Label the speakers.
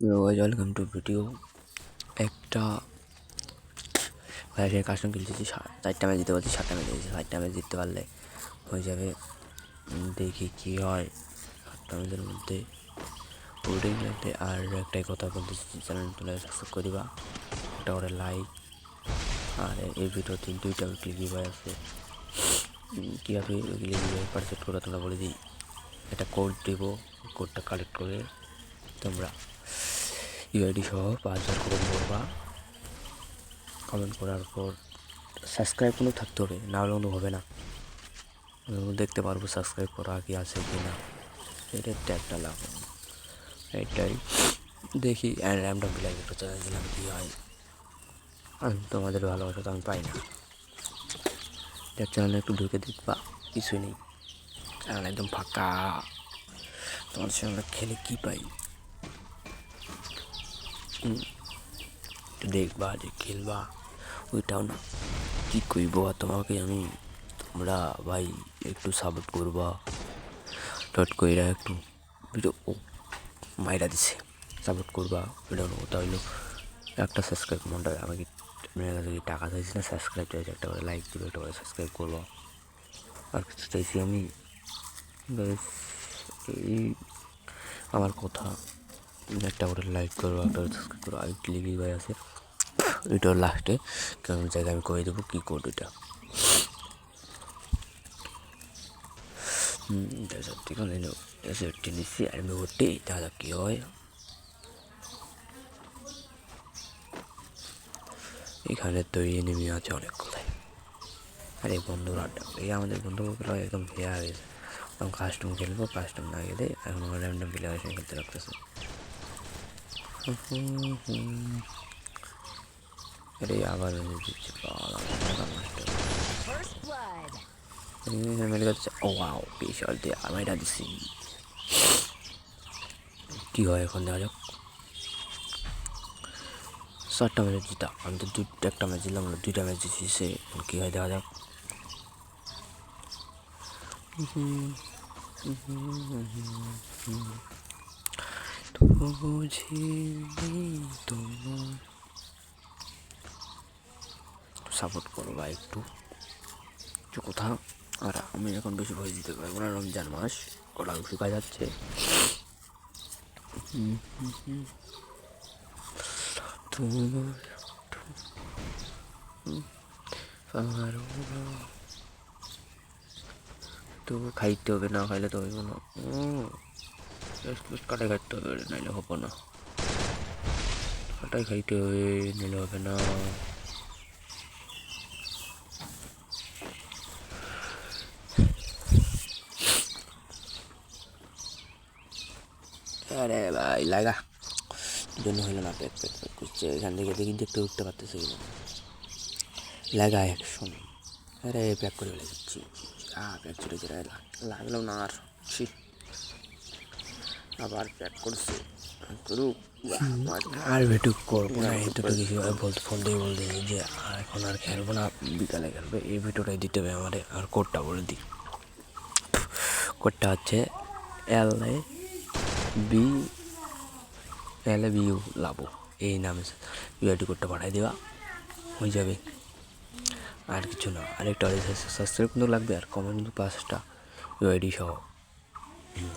Speaker 1: Welcome to video একটা ভাইয়ের custom দিচ্ছি চারটা ম্যাচ জিতে বলছি সাতটা ম্যাচ দিয়েছি চারটা ম্যাচ জিততে পারলে হয়ে যাবে দেখি কি হয়। সাতটা ম্যাচের মধ্যে উল্টিং লাগতে আর একটাই কথা বলতেছি চ্যানেল তুলে সাবস্ক্রাইব করিবা একটা করে লাইক আর এই ভিডিওতে দুইটা উইকলি ভাই আছে। কীভাবে উইকলি ভাই পারচেট করে তোমরা বলে দিই। একটা কোড দেবো কোডটা কালেক্ট করে তোমরা ইউআইডি সহ হাজার করে করবা কমেন্ট করার পর সাবস্ক্রাইব কোনো থাকতে হবে, না হলে কোনো হবে না। দেখতে পারব সাবস্ক্রাইব করা কি আছে কি না। এটা ট্যাগটা লাগাবো এটাই। দেখি র্যামটা বিলাই একটু দিলাম, কী হয়? আমি তোমাদের ভালোবাসা তো আমি পাই না। ট্যাগ চ্যানেলে একটু ঢুকে দেখবা কিছুই নেই। চ্যানেল একদম ফাঁকা। তোমার সঙ্গে খেলে কী পাই? দেখবা যে খেলবা, ওইটাও না। কী কইব তোমাকে আমি? তোমরা ভাই একটু সাপোর্ট করবা। টট কইরা একটু মাইরা দিছে। সাপোর্ট করবা ওটা হইল একটা সাবস্ক্রাইব মনটা আমাকে কি টাকা চাইছি না সাবস্ক্রাইব চাইছি, একটা করে লাইক দিবে একটা করে সাবস্ক্রাইব করব আর কিছু চাইছি আমি? ব্যাস, এই আমার কথা। একটা করে লাইক করো, একটা করে সাবস্ক্রাইব করো, আর ক্লিকি ভাই আছে? এটার লাস্টে কেমন জায়গায় আমি করে দেবো, কী কোড এটা? এটা সত্যি এটা সেটটি নিচ্ছি, আর আমি ওটি যাক কী হয়? এখানে তো এনিমি আছে অনেক কোথায় আরে বন্ধুরা এই আমাদের বন্ধুগুলো একদম হেয়া হয়ে গেছে। এখন কাস্টম খেলব কাস্টম না গেলে এখন র্যান্ডম প্লেয়ার খেলতে রাখতেছে আরে আবার দিচ্ছে মেরে যাচ্ছে ও ওয়াও বিশাল দিয়ে আমি এটা দিছি কী হয় এখন দেখা যাক চারটা ম্যাচ জিতা আমি তো দুই একটা ম্যাচ জিতলাম না দুইটা ম্যাচ জিতেছি সে এখন কী হয় দেখা যাক তো বুঝিনি তোমার সাপোর্ট করবা একটু। কিছু কথা? আর আমি এখন বেশি ভয় দিতে পারব না, রমজান মাস ওরা শুকা যাচ্ছে। তোমার পাহাড় তবু খাইতে হবে, না খাইলে তো হইব না। কাটাই খাইতে হবে নাইলে হব না। কাটাই খাইতে হবে নিলে হবে না। আরে ভাই, লাগা। জন্য হলো না পেট পেট পেট করছে, এখান থেকে দেখি দেখতে উঠতে পারতেছে কিনা। লাগা একশন আরে প্যাক করে ফেলে দিচ্ছি। আ প্যাক চলে চলে লাগল না আর। ছি। আবার প্যাক করছে। করুক আর ভেটুক করব না এই দুটো কিছু বলতে ফোন দিয়ে বলতে যে আর এখন আর খেলব না বিকালে খেলবে। এই ভিডিওটাই দিতে হবে আমাদের আর কোডটা বলে দিই। কোডটা হচ্ছে L A B L A B U লাভো এই নামে ইউআইডি কোডটা পাঠাই দেওয়া হয়ে যাবে। আর কিছু না আরেকটা সাবস্ক্রাইব কিন্তু লাগবে আর কমেন্ট কিন্তু পাঁচটা ইউআইডি সহ। হুম।